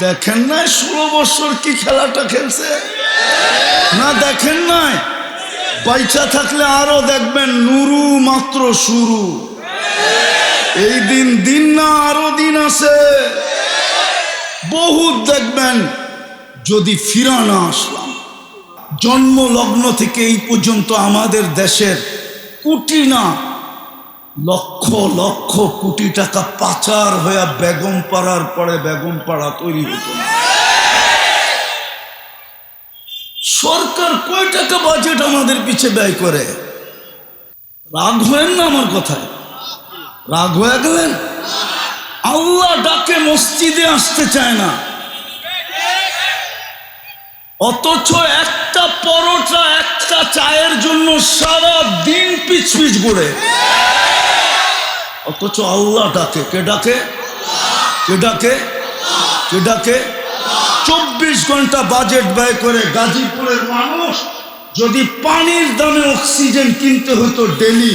দেখেন নাই ষোলো বছর কি খেলাটা খেলছে? না, দেখেন নাই। পয়সা থাকলে আরও দেখবেন নুরু মাত্র শুরু। এই দিন দিন না, আরও দিন আছে। বহুত দেখবেন যদি ফিরা না আসলাম। জন্ম লগ্ন থেকে এই পর্যন্ত আমাদের দেশের কুটি না লক্ষ লক্ষ কোটি টাকা পাচার হয়ে বেগম পাড়ার পরে বেগম পাড়া তৈরি হতো সরকার কয় টাকা বাজেট আমাদের পিছে ব্যয় করে? রাগ হয়েন না আমার কথায় রাগ হয়ে গেলেন? আল্লাহ ডাকে, মসজিদে আসতে চায় না। অথচ একটা পরোটা, একটা চায়ের জন্য সারা দিন পিছ পিছ অথচ আল্লাহ ডাকে। কে ডাকে? কে ডাকে? কে ডাকে? চব্বিশ ঘণ্টা বাজেট ব্যয় করে গাজীপুরের মানুষ যদি পানির দামে অক্সিজেন কিনতে হতো ডেলি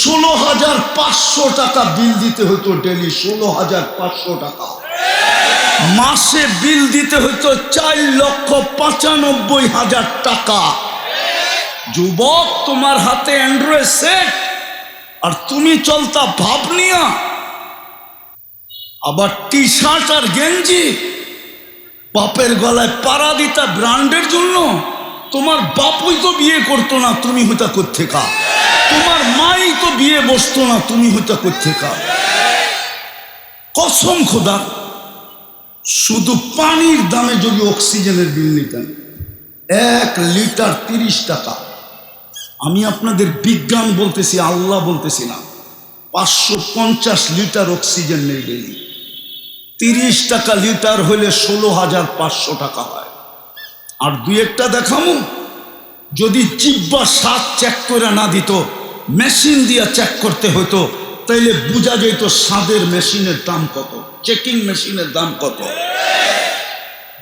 ষোলো হাজার পাঁচশো টাকা বিল দিতে হতো ডেলি ষোলো হাজার পাঁচশো টাকা। মাসে বিল দিতে হতো চার লক্ষ পঁচানব্বই হাজার টাকা। যুবক, তোমার হাতে অ্যান্ড্রয়েড সেট আর তুমি চলতা ভাব নিয়া। আবার টি শার্ট আর গেঞ্জি বাপের গলায় পাড়া দিতা ব্রান্ডের জন্য তোমার বাপুই তো বিয়ে করতো না, তুমি হইতা কোথেকা তোমার মাই তো বিয়ে বসতো না, তুমি হইতা কোথেকা কসম খোদা, শুধু পানির দামে যদি অক্সিজেনের বিল নিতেন, এক লিটার তিরিশ টাকা। আমি আপনাদের বিজ্ঞান বলতেছি, আল্লাহ বলতেছি না। পাঁচশো পঞ্চাশ লিটার অক্সিজেন নেই ডেলি তিরিশ টাকা লিটার হলে ষোলো হাজার পাঁচশো টাকা হয়। আর দু একটা দেখামু। যদি জিব্বা স্বাদ চেক করে না দিত মেশিন দিয়ে চেক করতে হতো তাইলে বোঝা যেত স্বাদের মেশিনের দাম কত চেকিং মেশিনের দাম কত।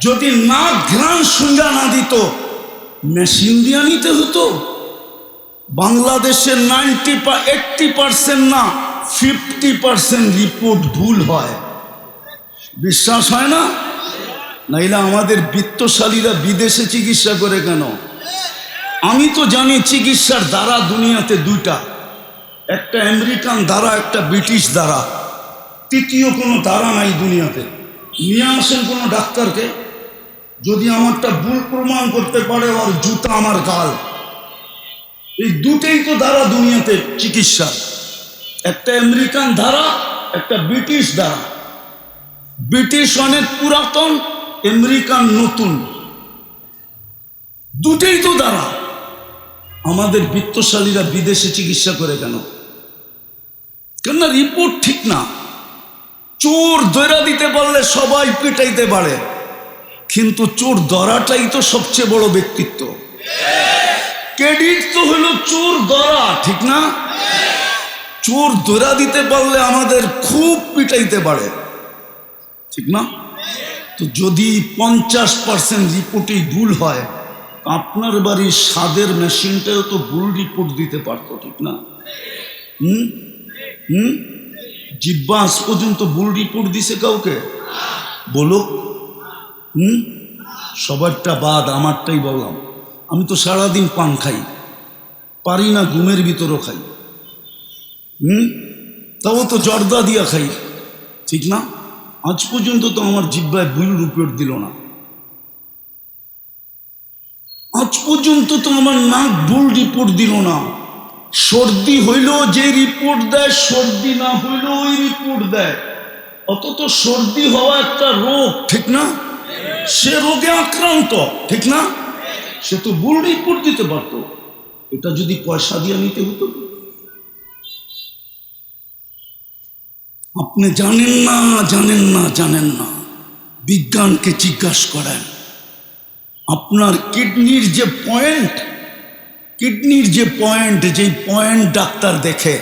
যদি না ঘ্রাণ সুঙ্গা না দিত মেশিন দিয়ে নিতে হতো। বাংলাদেশের নাইনটি এইটটি পার্সেন্ট না, ফিফটি পার্সেন্ট রিপোর্ট ভুল হয়। বিশ্বাস হয় না? নাইলে আমাদের বিত্তশালীরা বিদেশে চিকিৎসা করে কেন? আমি তো জানি চিকিৎসার দ্বারা দুনিয়াতে দুইটা। একটা আমেরিকান দ্বারা, একটা ব্রিটিশ দ্বারা। তৃতীয় কোনো দ্বারা নাই দুনিয়াতে। নিয়ে আসেন কোনো ডাক্তারকে? যদি আমারটা ভুল প্রমাণ করতে পারে, ওর জুতা আমার গাল। এই দুটেই তো ধারা দুনিয়াতে চিকিৎসা। একটা আমেরিকান ধারা একটা ব্রিটিশ ধারা ব্রিটিশ অনেক পুরাতন, আমেরিকান নতুন। দুটেই তো দ্বারা। আমাদের বিত্তশালীরা বিদেশে চিকিৎসা করে কেন? কেননা রিপোর্ট ঠিক না। চোর দৈরা দিতে পারলে সবাই পিটাইতে পারে। কিন্তু চোর ধরাটাই তো সবচেয়ে বড় ব্যক্তিত্ব। ক্রেডিট তো হলো চোর ধরা ঠিক না? চোর ধরা দিতে পারলে আমাদের খুব পিটাইতে পারে, ঠিক না? তো যদি পঞ্চাশ পার্সেন্ট রিপোর্টেই ভুল হয়, আপনার বাড়ির স্বাদের মেশিনটাও তো ভুল রিপোর্ট দিতে পারতো, ঠিক না? হুম? হুম? জিব্বা আজ পর্যন্ত ভুল রিপোর্ট দিছে কাউকে? বলো হুম? সবারটা বাদ, আমারটাই বললাম। আমি তো সারাদিন পান খাই। পারি না ঘুমের ভিতরও খাই। হুম? তাও তো জর্দা দিয়া খাই। ঠিক না? আজ পর্যন্ত তো আমার জিব্বায় ভুল রিপোর্ট দিল না। আজ পর্যন্ত তো আমার নাক ভুল রিপোর্ট দিল না। সর্দি হইল যে রিপোর্ট দেয়, সর্দি না হইল ওই রিপোর্ট দেয়। অত তো সর্দি হওয়া একটা রোগ, ঠিক না? সে রোগে আক্রান্ত, ঠিক না? সে তো ভুল রিপোর্ট দিতে পারতো। এটা যদি পয়সা দিয়ে নিতে হতো। আপনি জানেন না জানেন না জানেন না। বিজ্ঞানকে জিজ্ঞাসা করেন, আপনার কিডনির যে পয়েন্ট, কিডনির যে পয়েন্ট, যেই পয়েন্ট ডাক্তার দেখে,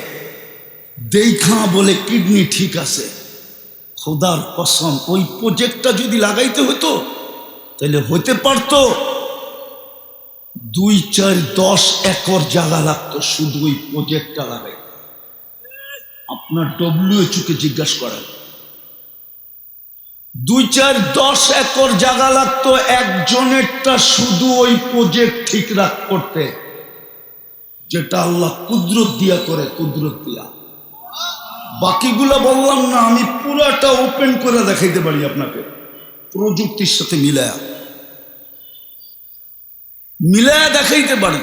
দেখা বলে কিডনি ঠিক আছে, খোদার কসম, ওই প্রজেক্টটা যদি লাগাইতে হতো তাহলে হতে পারতো। দুই চার দশ একর জায়গা লাগতো, শুধু ওই প্রজেক্টটা লাগাইতে আপনার ডব্লিউএচওকে জিজ্ঞাসা করেন। দুই চার দশ একর জায়গা লাগতো, একজনেরটা শুধু ওই প্রজেক্ট ঠিক রাখ করতে। যেটা আল্লাহ কুদরত দিয়া করে, কুদরত দিয়া। বাকিগুলা বললাম না, আমি পুরাটা ওপেন করে দেখাইতে পারি আপনাকে। প্রযুক্তির সাথে মিলায়া। মিলায়া দেখাইতে পারি।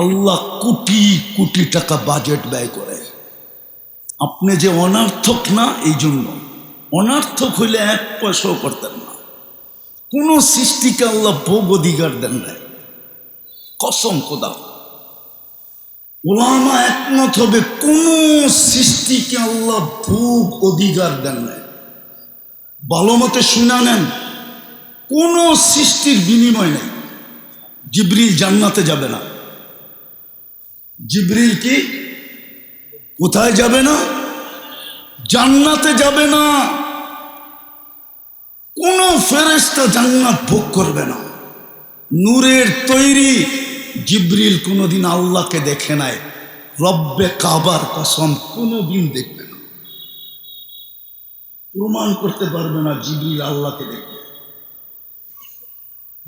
আল্লাহ কোটি কোটি টাকা বাজেট ব্যয় করে। আপনি যে অনার্থক না এই জন্য অনার্থক হইলে এক পয়সাও করতেন না। কোন সৃষ্টিকে আল্লাহ ভোগ অধিকার দেন নাই কসম খোদা। ওলামা একমত হবে, কোন সৃষ্টিকে আল্লাহ ভোগ অধিকার দেন নাই ভালো মতে শুনা নেন, কোন সৃষ্টির বিনিময় নেই। জিব্রিল জান্নাতে যাবে না। জিব্রিল কি? কোথায় যাবে না? জান্নাতে যাবে না। কোন ফেরেস্তা জান্নাত ভোগ করবে না। নূরের তৈরি জিব্রিল কোনোদিন আল্লাহকে দেখে নাই। রব্বে কাবার কসম কোনোদিন দেখবে না। প্রমাণ করতে পারবে না জিব্রিল আল্লাহকে দেখবে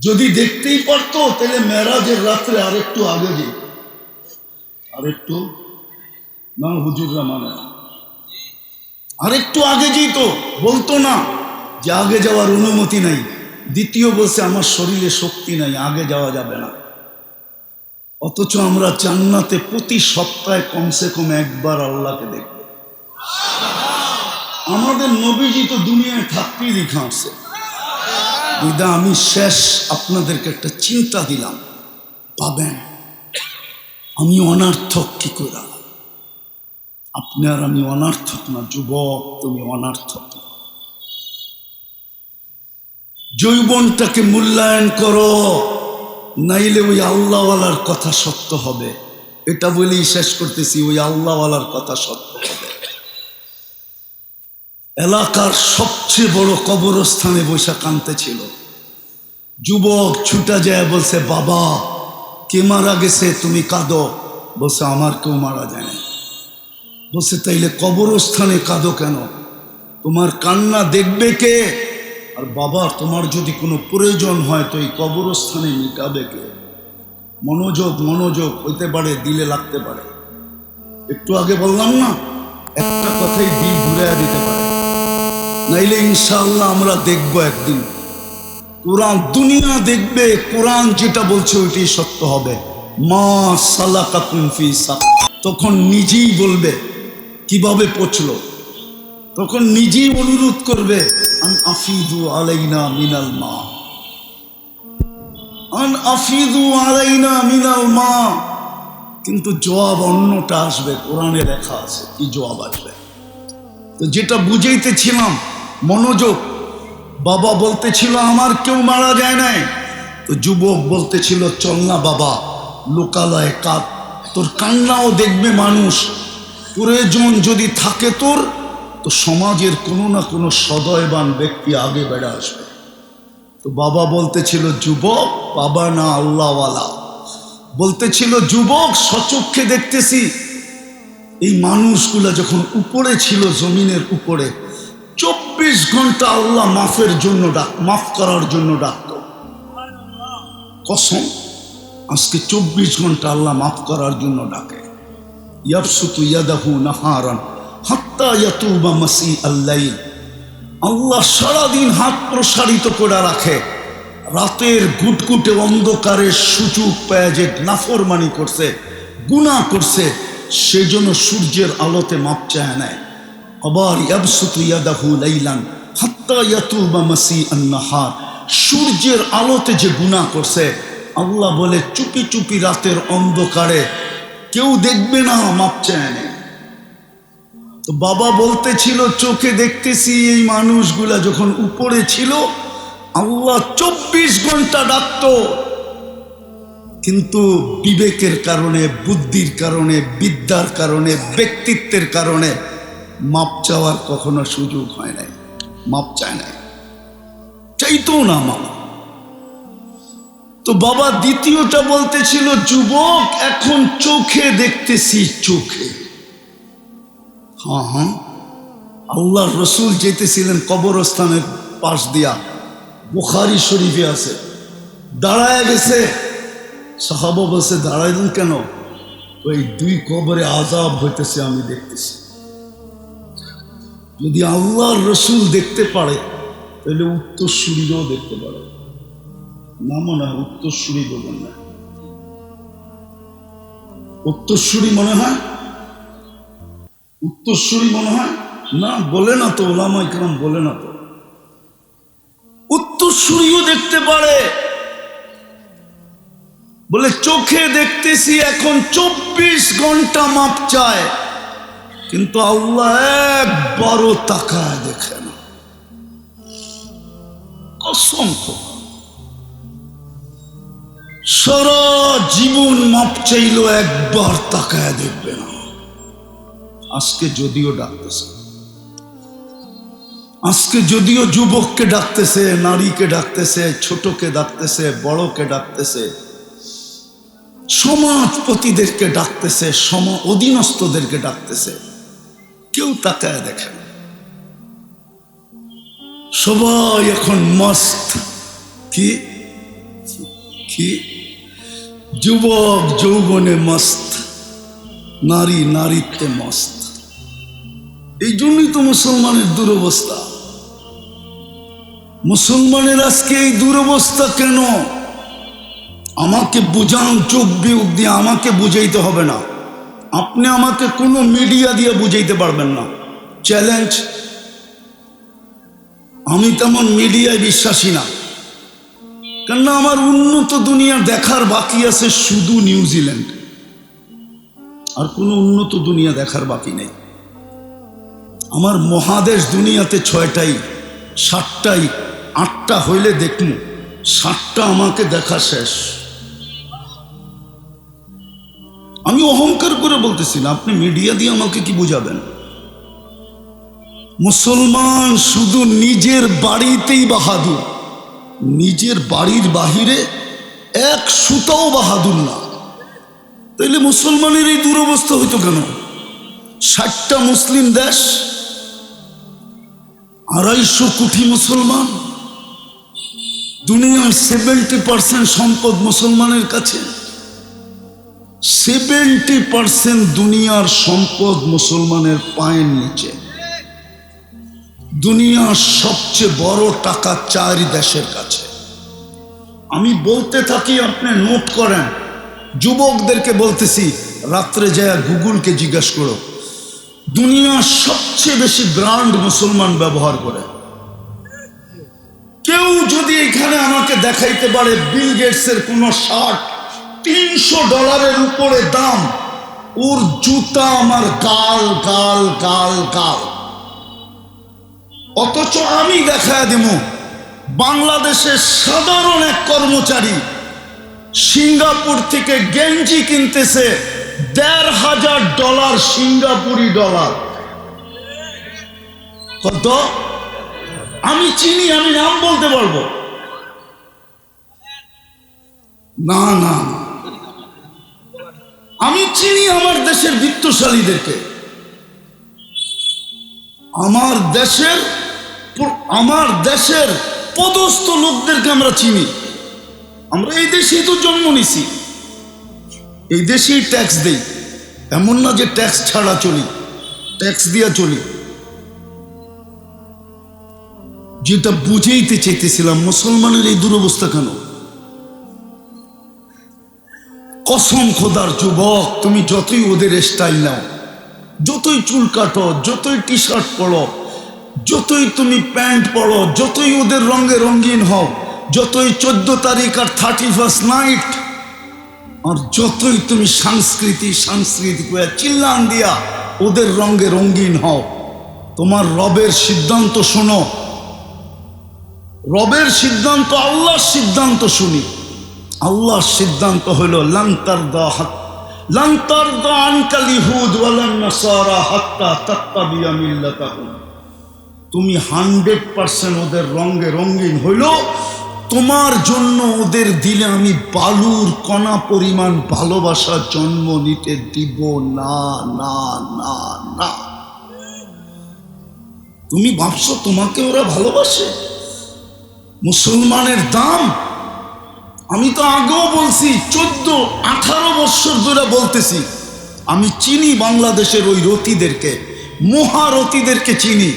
যদি দেখতেই পারতো, তাহলে মেরাজের রাত্রে আরেকটু আগে যেত। আরেকটু? না, হুজুররা মানে আরেকটু আগে যেত, বলতো না যে আগে যাওয়ার অনুমতি নাই। দ্বিতীয় বলছে, আমার শরীরে শক্তি নাই, আগে যাওয়া যাবে না। অথচ আমরা জান্নাতে প্রতি সপ্তাহে কমসে কম একবার আল্লাহকে দেখব। আমাদের নবীজি তো দুনিয়ায় থাকতেই দেখাচ্ছে দিদা আমি শেষ আপনাদেরকে একটা চিন্তা দিলাম। পাবেন। আমি অনার্থক কি করে আপনি আর আমি অনার্থক না, যুবক, তুমি অনার্থক যৌবনটাকে মূল্যায়ন করো, নাইলে ওই আল্লাহওয়ালার কথা সত্য হবে। এটা বলেই শেষ করতেছি, ওই আল্লাহওয়ালার কথা সত্য হবে। এলাকার সবচেয়ে বড় কবরস্থানে বৈশা কানতে ছিল যুবক ছুটা যায় বলছে, বাবা, কে মারা গেছে? তুমি কাঁদো। বলছে, আমার কেউ মারা যায় বলছে, তাইলে কবরস্থানে কাঁদো কেন? তোমার কান্না দেখবে কে? আর বাবা, তোমার যদি কোনো প্রয়োজন হয়, তো এই কবরস্থানে মিটাবে কে? মনোযোগ মনোযোগ হইতে পারে, দিলে লাগতে পারে। একটু আগে বললাম না, একটা কথাই দিল ঘুরাইয়া দিতে পারে। নাইলে ইনশাআল্লাহ আমরা দেখব একদিন। কোরআন দুনিয়া দেখবে, কোরআন যেটা বলছে ওইটাই সত্য হবে। মা সালাকা কুমফি তখন নিজেই বলবে, কীভাবে পচলো? তখন নিজেই অনুরোধ করবে, আন আফিদু আলাইনা মিনাল মা। আন আফিদু আলাইনা মিনাল মা। কিন্তু জবাব অন্যটা আসবে, কোরআনে লেখা আছে, কি জবাব আসবে? তো যেটা বুঝাইতেছিলাম মনোযোগ। বাবা বলতেছিল, আমার কেউ মারা যায় নাই। তো যুবক বলতেছিল, চল না বাবা, লোকালয়ে কাঁদ তোর কান্নাও দেখবে মানুষ। প্রয়োজন যদি থাকে তোর, তো সমাজের কোনো না কোনো সদয়বান ব্যক্তি আগে বেড়ে আসবে। তো বাবা বলতেছিল, যুবক, বাবা না আল্লাহওয়ালা। বলতেছিল, যুবক সচক্ষে দেখতেছি। এই মানুষগুলা যখন উপরে ছিল, জমিনের উপরে চব্বিশ ঘণ্টা আল্লাহ মাফের জন্য ডাক, মাফ করার জন্য ডাকত কসম, আজকে চব্বিশ ঘণ্টা আল্লাহ মাফ করার জন্য ডাকে। আল্লাইল আল্লাহ সারাদিন হাত প্রসারিত করে রাখে। রাতের গুটগুটে অন্ধকারের সুযোগ পেয়ে যে নাফরমানি করছে গুণা করছে, সেজন্য সূর্যের আলোতে মাপ চায় নেয়। আবার ইয়াবসুতু ইয়াদাহু লাইলান হাত্তা ইয়াতুবা মাসি সূর্যের আলোতে যে গুণা করছে, আল্লাহ বলে, চুপি চুপি রাতের অন্ধকারে কেউ দেখবে না, মাপ চায় তো বাবা বলতেছিল, চোখে দেখতেছি এই মানুষগুলা যখন উপরে ছিল, আল্লাহ চব্বিশ ঘণ্টা ডাকত। কিন্তু বিবেকের কারণে, বুদ্ধির কারণে, বিদ্যার কারণে, ব্যক্তিত্বের কারণে মাপ চাওয়ার কখনো সুযোগ হয় নাই। মাপ চায় নাই। চাইতো না মাপ। তো বাবা দ্বিতীয়টা বলতেছিল, যুবক, এখন চোখে দেখতেছি চোখে। হ্যাঁ হ্যাঁ। আল্লাহ রসুল যেতেছিলেন কবরস্থানের পাশ দিয়া। বুখারি শরীফে আছে। দাঁড়ায় গেছে। সাহাবা বসে দাঁড়াইলেন কেন? ওই দুই কবরে আজাব হইতেছে, আমি দেখতেছি। যদি আল্লাহর রসুল দেখতে পারে, তাহলে উত্তরসূরিও দেখতে পারে। না মনে হয় উত্তরসূরি বলবেন না। উত্তরসূরি মনে হয়? উত্তরসূরি মনে হয়? না, বলে না তো ওলামা ইকরাম বলে না তো। উত্তরসূরিও দেখতে পারে। বলে, চোখে দেখতেছি এখন চব্বিশ ঘণ্টা মাপ চায়। কিন্তু আল্লাহ একবারও তাকায় দেখে না। অসংখ্য। সারা জীবন মাপ চাইলো একবার তাকায় দেখবে না। আজকে যদিও ডাকতেছে। আজকে যদিও যুবককে ডাকতেছে, নারীকে ডাকতেছে, ছোটকে ডাকতেছে, বড়কে ডাকতেছে, সমাজপতিদেরকে ডাকতেছে, সম, অধীনস্থদেরকে ডাকতেছে। কেউ তাকায় দেখে না। সবাই এখন মস্ত। কি? কি? যুবক যৌবনে মস্ত। নারী নারীত্বে মস্ত। এই জন্যই তো মুসলমানের দুরবস্থা। মুসলমানের আজকে এই দুরবস্থা কেন? আমাকে বুঝান চোখ দিয়ে, আমাকে বুঝাইতে হবে না। আপনি আমাকে কোনো মিডিয়া দিয়ে বুঝাইতে পারবেন না। চ্যালেঞ্জ আমি তেমন মিডিয়ায় বিশ্বাসী না। কেননা আমার উন্নত দুনিয়া দেখার বাকি আছে শুধু নিউজিল্যান্ড আর কোনো উন্নত দুনিয়া দেখার বাকি নেই। আমার মহাদেশ দুনিয়াতে ছয়টাই, সাতটাই, আটটা হইলে দেখুন, সাতটা আমাকে দেখা শেষ। আমি অহংকার করে বলতেছি না, আপনি মিডিয়া দিয়ে আমাকে কি বুঝাবেন? মুসলমান শুধু নিজের বাড়িতেই বাহাদুর, নিজের বাড়ির বাহিরে এক সুতাও বাহাদুর না। তাইলে মুসলমানের এই দুরবস্থা হইতো কেন? ষাটটা মুসলিম দেশ, আড়াইশো কোটি মুসলমান, দুনিয়ার সেভেন্টি পার্সেন্ট সম্পদ মুসলমানের কাছে। সেভেন্টি পার্সেন্ট দুনিয়ার সম্পদ মুসলমানের পায়ের নিচে। দুনিয়ার সবচেয়ে বড় টাকা চারি দেশের কাছে। আমি বলতে থাকি, আপনি নোট করেন, যুবকদেরকে বলতেছি, রাত্রে যায় গুগলকে জিজ্ঞাসা করো, দুনিয়ার সবচেয়ে বেশি ব্র্যান্ড মুসলমান ব্যবহার করে। কেউ যদি এখানে আমাকে দেখাইতে পারে, বিল গেটসের কোন শার্ট তিনশো ডলারের উপরে দাম। ওর জুতা আমার গাল গাল গাল গাল। অথচ আমি দেখা দেব, বাংলাদেশের সাধারণ এক কর্মচারী সিঙ্গাপুর থেকে গেঞ্জি কিনতেছে দেড় হাজার ডলার সিঙ্গাপুরি ডলার। কত? আমি চিনি, আমি নাম বলতে পারব? না না না। আমি চিনি আমার দেশের বৃত্তশালীদেরকে। আমার দেশের আমার দেশের পদস্থ লোকদেরকে আমরা চিনি। আমরা এই দেশেই তো জন্ম নিছি। এই দেশেই ট্যাক্স দেই। এমন না যে ট্যাক্স ছাড়া চলি ট্যাক্স দিয়া চলি। যেটা বুঝেইতে চাইতেছিলাম, মুসলমানের এই দুরবস্থা কেন? কসম খোদার যুবক, তুমি যতই ওদের স্টাইল নাও, যতই চুল কাটো, যতই টি শার্ট পরো, যতই তুমি প্যান্ট পরো, যতই ওদের রঙে রঙিন হও, যতই চোদ্দ তারিখ আর থার্টি ফার্স্ট নাইট আর যতই তুমি সংস্কৃতি সংস্কৃতি করে চিল্লান দিয়া ওদের রঙে রঙিন হও, তোমার রবের সিদ্ধান্ত শোনো। রবের সিদ্ধান্ত, আল্লাহর সিদ্ধান্ত শুনি। আল্লাহর সিদ্ধান্ত হলো লান্তার লান্তার তুমি হান্ড্রেড পার্সেন্ট ওদের রঙে রঙিন হইল। তোমার জন্য ওদের দিলে আমি বালুর কণা পরিমাণ ভালোবাসা জন্ম নিতে দিব। না না না না। তুমি ভাবছ তোমাকে ওরা ভালোবাসে? মুসলমানের দাম আমি তো আগেও বলছি, চোদ্দ, আঠারো বৎসর ধরে বলতেছি। আমি চিনি বাংলাদেশের ওই রতিদেরকে মহারতিদেরকে চিনি,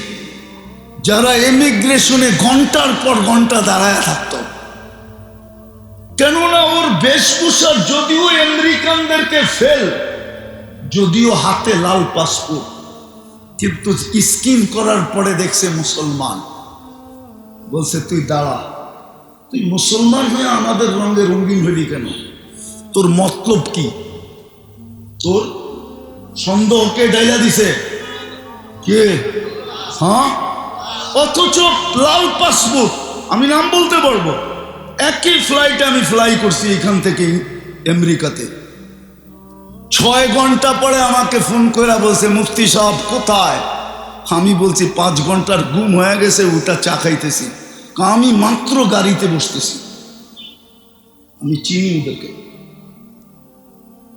যারা এমিগ্রেশনে ঘণ্টার পর ঘণ্টা দাঁড়ায় থাকতো। কেননা ওর বেশভূষা যদিও আমেরিকানদেরকে ফেল, যদিও হাতে লাল পাসপোর্ট, কিন্তু স্কিন করার পরে দেখছে মুসলমান। বলছে, তুই দাঁড়া তুই মুসলমান হয়ে আমাদের রঙে রঙিন হলি কেন? তোর মতলব কি? তোর সন্দেহ সন্দেহকে ডাইলা দিছে? কে? হ্যাঁ? অথচ লাল পাসপোর্ট, আমি নাম বলতে পারব। একই ফ্লাইটে আমি ফ্লাই করছি এখান থেকে আমেরিকাতে। ছয় ঘণ্টা পরে আমাকে ফোন করে বলছে, মুফতি সাহেব, কোথায়? আমি বলছি, পাঁচ ঘণ্টার গুম হয়ে গেছে ওটা চা খাইতেছি। কা আমি মাত্র গাড়িতে বসতেছি। আমি চিনি ওদেরকে।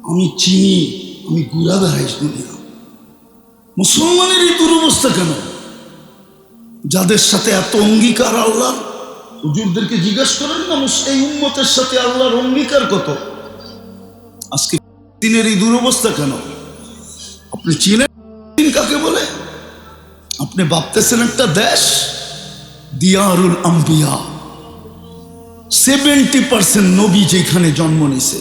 আমি চিনি, আমি ঘুরা বেড়াইস দুনিয়া। মুসলমানের এই দুরবস্থা কেন? যাদের সাথে এত অঙ্গীকার আল্লাহ হুজুরদেরকে জিজ্ঞেস করেন না এই উম্মতের সাথে আল্লাহর অঙ্গীকার কত? আজকে দিনের এই দুরবস্থা কেন? আপনি চিনেন কাকে বলে? আপনি ভাবতেছেন একটা দেশ? দিয়ারুল আম্বিয়া। সেভেন্টি পার্সেন্ট নবী যেখানে জন্ম নিছে।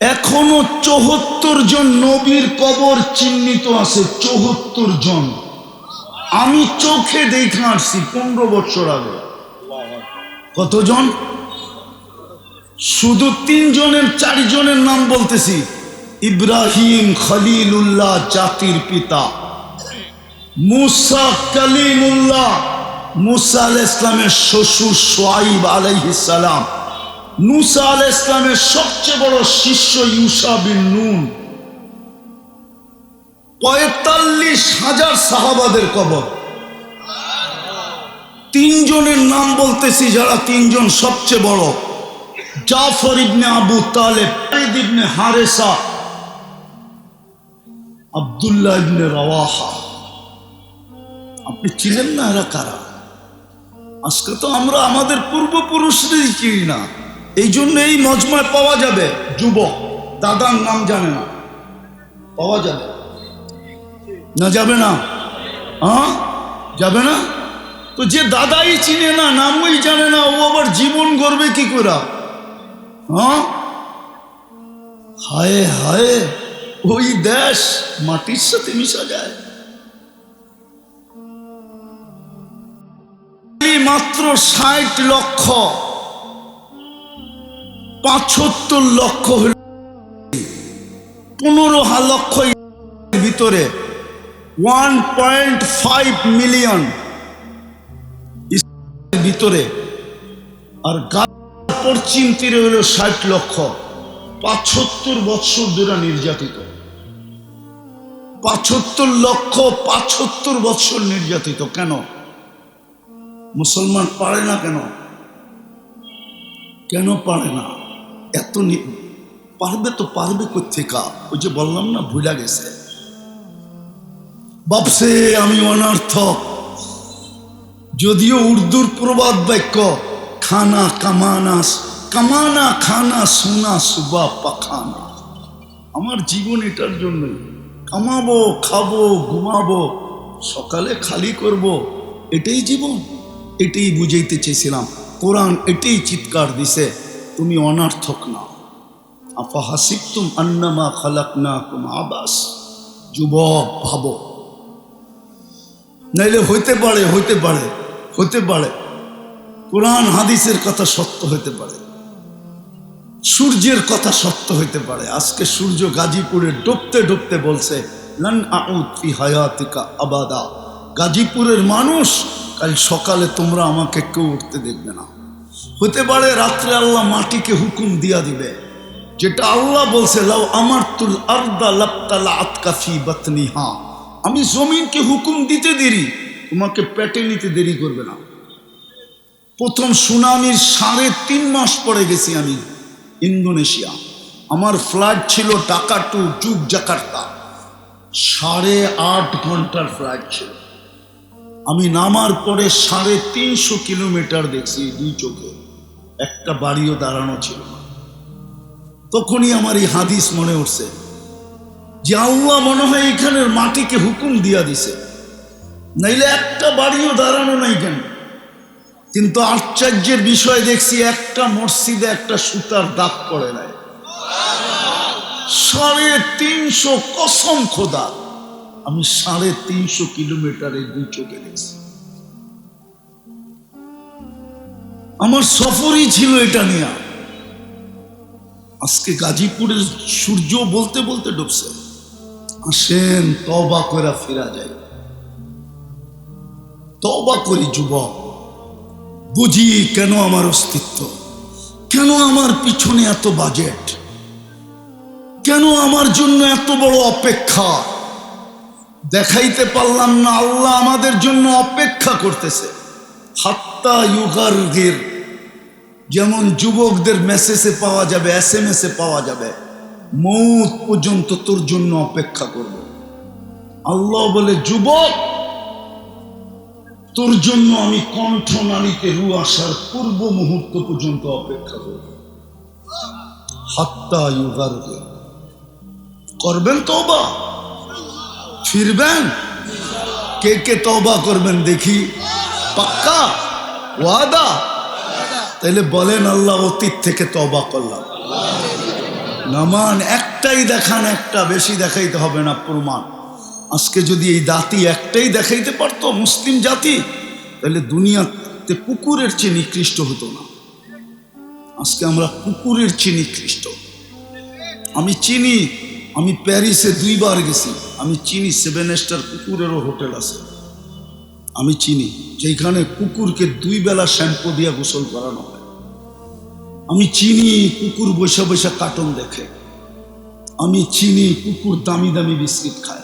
এখনও চৌহত্তর জন নবীর কবর চিহ্নিত আছে, চৌহত্তর জন। আমি চোখে দেখে আসছি পনেরো বছর আগে। কতজন? শুধু তিনজনের, চারজনের নাম বলতেছি। ইব্রাহিম খলিলুল্লাহ জাতির পিতা। মুসা কালিমুল্লাহ, মুসা আল ইসলামের শ্বশুর সোয়াইব আলাইহিসালাম মুসা আল ইসলামের সবচেয়ে বড় শিষ্য ইউসা বিন নুন। পঁয়তাল্লিশ হাজার সাহাবাদের কবর। তিনজনের নাম বলতেছি যারা তিনজন সবচেয়ে বড়। জাফর ইবনে আবু তালেব ইবনে হারেসা, আব্দুল্লাহ ইবনে রওয়াহা। আপনি ছিলেন না এরা কারা? আজকে তো আমরা আমাদের পূর্বপুরুষদের চিনি না? এই জন্য এই মজমায় পাওয়া যাবে, যুবক। দাদার নাম জানে না। পাওয়া যাবে। না যাবে না। হ্যাঁ? যাবে না? তো যে দাদাই চিনে না, নামই জানে না, ও আবার জীবন গড়বে কি করে? হ্যাঁ? হায় হায়। ওই দেশ মাটির সাথে মিশা যায়। মাত্র ষাট লক্ষ পাঁচত্তর লক্ষ হল পনেরো লক্ষ ভিতরে ওয়ান পয়েন্ট ফাইভ মিলিয়ন ভিতরে। আর পশ্চিম তীরে হলো ষাট লক্ষ পাঁচত্তর বৎসর ধরে নির্যাতিত। পাঁচত্তর লক্ষ পাঁচত্তর বৎসর নির্যাতিত, কেন? মুসলমান পারে না কেন? কেন পারে না? এত পারবে তো পারবে কোথেকা ওই যে বললাম না, ভুলা গেছে। বাপসে, আমি অনর্থক। যদিও উর্দুর প্রবাদ বাক্য, খানা কামানা কামানা, খানা সোনা, সুবা পাখানা। আমার জীবন এটার জন্যই। কামাবো, খাব, ঘুমাবো, সকালে খালি করব, এটাই জীবন। এটাই বুঝাইতে চেয়েছিলাম কোরআন এটাই চিৎকার দিছে, তুমি অনার্থক না। আফা হাসিবতুম আন্নামা খালাক না কুম আবাস। যুবক, ভাবো। নাইলে হইতে পারে হইতে পারে হতে পারে। কোরআন হাদিসের কথা সত্য হইতে পারে। সূর্যের কথা সত্য হইতে পারে। আজকে সূর্য গাজীপুরে ডুবতে ডুবতে বলছে, লান আউদ ফি হায়াতিকা আবাদা। গাজীপুরের মানুষ, কাল সকালে তোমরা আমাকে কেউ উঠতে দেখবে না। হতে পারে রাত্রে আল্লাহ মাটিকে হুকুম দিয়া দিবে। যেটা আল্লাহ বলছে, লাউ আমার তুল আর্দা লাপ্তালা আতকাফি বাতনি হা আমি জমিনকে হুকুম দিতে দেরি, তোমাকে পেটে নিতে দেরি করবে না। প্রথম সুনামির সাড়ে তিন মাস পরে গেছি আমি ইন্দোনেশিয়া। আমার ফ্লাইট ছিল ঢাকা টু জুগ জাকার্তা। সাড়ে আট ঘণ্টার ফ্লাইট ছিল। আমি নামার পরে সাড়ে তিনশো কিলোমিটার দেখছি দুই চোখে। একটা বাড়িও দাঁড়ানো ছিল তখনই আমার এই হাদিস মনে উঠছে যে আল্লাহ মনে হয় এখানের মাটিকে হুকুম দিয়া দিছে। নাইলে একটা বাড়িও দাঁড়ানো নাই কেন? কিন্তু আশ্চর্যের বিষয় দেখছি একটা মসজিদে একটা সুতার দাগ পড়ে নাই। সাড়ে তিনশো কসম খোদা। আমি সাড়ে তিনশো কিলোমিটারের দুই চোখে দেখছি। আমার সফরই ছিল এটা নিয়ে। আজকে গাজীপুরের সূর্য বলতে বলতে ডুবছে। আসেন তবা করে ফেরা যায় তবা করি যুবক। বুঝি কেন আমার অস্তিত্ব? কেন আমার পিছনে এত বাজেট কেন আমার জন্য এত বড় অপেক্ষা? দেখাইতে পারলাম না, আল্লাহ আমাদের জন্য অপেক্ষা করতেছে। হাত্তা ইউগার গের যেমন যুবকদের মেসেজে পাওয়া যাবে এস এম এসে পাওয়া যাবে, মৌত পর্যন্ত তোর জন্য অপেক্ষা করব। আল্লাহ বলে, যুবক, তোর জন্য আমি কণ্ঠ নালীতে রু আসার পূর্ব মুহূর্ত পর্যন্ত অপেক্ষা করব। হাত্তা ইউগার গের করবেন তবা ফিরবেন? কে কে তবা করবেন দেখি। পাক্কা? ওয়াদা? তাইলে বলেন আল্লাহ অতীত থেকে তবা করলাম। নামান একটাই দেখান, একটা বেশি দেখাইতে হবে না প্রমাণ। আজকে যদি এই দাঁতি একটাই দেখাইতে পারতো, মুসলিম জাতি তাহলে দুনিয়াতে কুকুরের চেয়ে নিকৃষ্ট হতো না। আজকে আমরা কুকুরের চেয়ে নিকৃষ্ট। আমি চিনি আমি প্যারিসে দুইবার গেছি। আমি চিনি সেভেন স্টার কুকুরেরও হোটেল আছে। আমি চিনি, যেখানে কুকুরকে দুই বেলা শ্যাম্পু দিয়ে গোসল করানো হয়। আমি চিনি, কুকুর বৈশা বৈশা কার্টুন দেখে। আমি চিনি, কুকুর দামি দামি বিস্কিট খায়।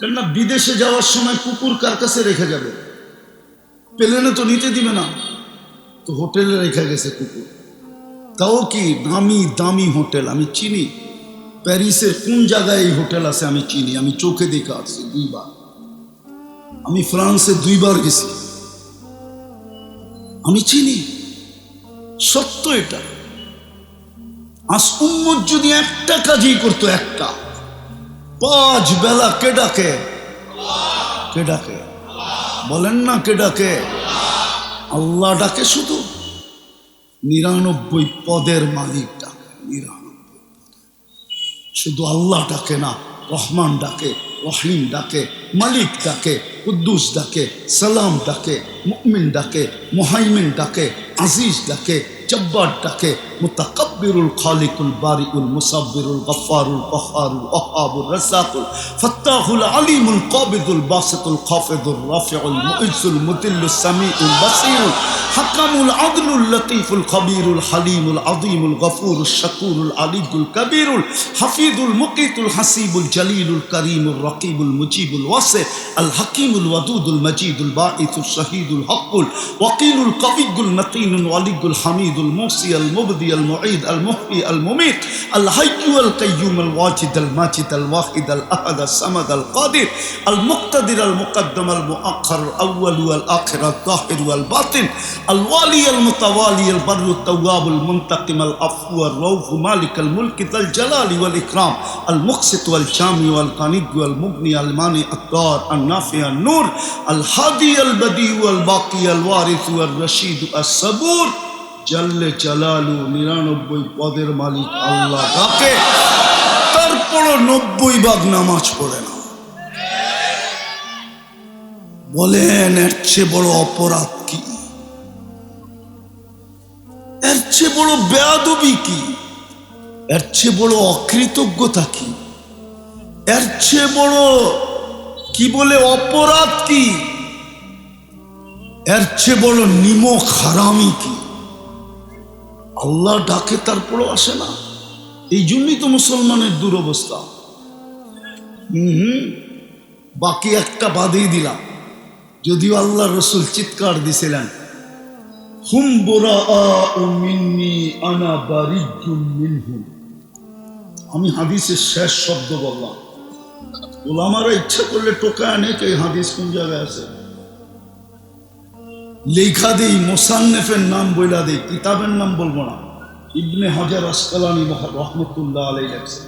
কেননা বিদেশে যাওয়ার সময় কুকুর কার কাছে রেখে যাবে? প্লেনে তো নিতে দিবে না। তো হোটেলে রেখে গেছে কুকুর। তাও কি দামি দামি হোটেল? আমি চিনি। প্যারিসের কোন জায়গায় এই হোটেল আছে আমি চিনি, আমি চোখে দেখে আসছি দুইবার। আমি ফ্রান্সে দুইবার গেছি। আমি চিনি। সত্য এটা। আজ উম্মত যদি একটা কাজই করতো, একটা। পাঁচ বেলা কে ডাকে? কে ডাকে? বলেন না কে ডাকে? আল্লাহ ডাকে শুধু। নিরানব্বই পদের মালিক ডাকে, নিরানব্বই। শুধু আল্লাহ ডাকে না, রহমান ডাকে, রহিম ডাকে, মালিক ডাকে উদ্দুস ডাকে, সালাম ডাকে মুকমিন ডাকে, মোহাইমিন ডাকে, আজিজ ডাকে জব্বার ডাকে মুতাকাব্বিরুল খালিকুল বারিউল মুসাব্বিরুল গফফারুল কহারুল ওহাবুল রাসাকুল ফাত্তাহুল আলিমুল কাবিদুল বাসিতুল খাফিদুল রাফিউল মুইজুল মুদিল্লুস সামিউল বাসিরুল হাকামুল আদলুল লতিফুল খবিরুল হালিমুল আযীমুল গফুরুল শাকুরুল আলিদুল কবিরুল হাফিজুল মুকিতুল হাসিবুল জলিলুল করিমুল রকিবুল মুজিবুল ওয়াসি আল হাকিমুল ওয়াদুদুল মজিদুল বাঈসুল শহীদুল হকুল ওয়াকিলুল কবিগুল মতিনুল ওয়ালিগুল হামিদুল الموصي المبدي المعيد المحيي المميت الحي القيوم الواجد الماجد الواحد الأحد الصمد القادر المقتدر المقدم المؤخر الأول والآخر الظاهر والباطن الوالي المتوالي البر التواب المنتقم العفو الروف مالك الملك ذا الجلال والإكرام المقسط والشامي والقانق والمبني الماني الدار النافع النور الحادي البديع الباقي الوارث والرشيد الصبور. জাল্লে চালালু নিরানব্বই পদের মালিক আল্লাহ। ডাকে তারপরও নব্বই ভাগ নামাজ পড়ে না। বলেন, এর চেয়ে বড় অপরাধ কি? এর চেয়ে বড় বেয়াদবি কি? এর চেয়ে বড় অকৃতজ্ঞতা কি? এর চেয়ে বড়, কি বলে, অপরাধ কি? এর চেয়ে বড় নিমক হারামি কি? আল্লাহ ডাকে, তারপরও আসে না। এই জন্যই তো মুসলমানের দুরবস্থা। হুম বাকি একটা বাদেই দিলাম। যদিও আল্লাহ রসুল চিৎকার দিছিলেন, হুম বোরা আমি হাদিসের শেষ শব্দ বললাম। ওলামারা ইচ্ছা করলে টোকা আনে এই হাদিস কোন জায়গায় আছে? লেখা দেই, মোসান্নেফের নাম বইলা দেই, কিতাবের নাম বলব না। ইবনে হাজার আসকালানি রহমতুল্লাহ আলাই লেখছেন।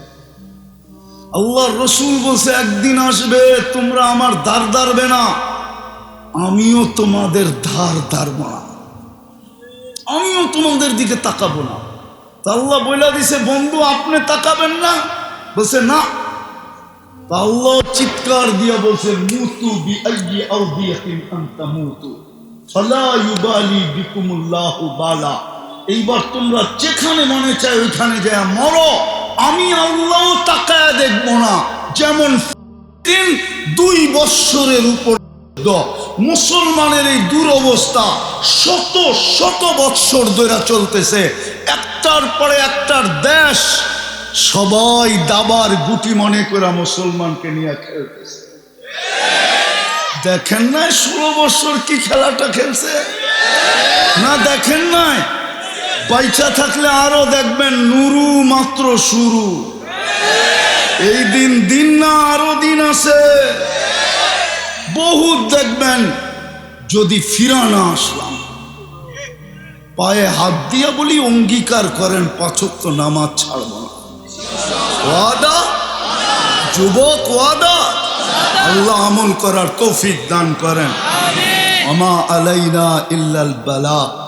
আল্লাহ রসুল বলছে, একদিন আসবে, তোমরা আমার ধার ধারবে না, আমিও তোমাদের ধার ধারব না। আমিও তোমাদের দিকে তাকাবো না। আল্লাহ বইলা দিছে, বন্ধু, আপনি তাকাবেন না? বলছে, না। আল্লাহ চিৎকার দিয়া বলছে, মুতু বি আইয়ি আউদিয়াতিন আনতা মুতু। বালা। এইবার তোমরা যেখানে মনে চায় ওইখানে যায় মরো। আমি আল্লাহ তাকায় দেখব না। যেমন দুই বৎসরের উপর। মুসলমানের এই দুরবস্থা শত শত বৎসর ধরে চলতেছে। একটার পরে একটার দেশ সবাই দাবার গুটি মনে করে মুসলমানকে নিয়ে খেলতেছে দেখেন নাই ষোলো বছর কি খেলাটা খেলছে? না, দেখেন নাই। পয়সা থাকলে আরও দেখবেন নুরু মাত্র শুরু। এই দিন দিন না, আরও দিন আছে। বহুত দেখবেন যদি ফিরা না আসলাম। পায়ে হাত দিয়া বলি অঙ্গীকার করেন পাচক তো নামাজ ছাড়ব না। ওয়াদা? যুবক, ওয়াদা? আল্লাহ আমল করার তৌফিক দান করেন। আমা আলাইনা ইল্লাল বালা।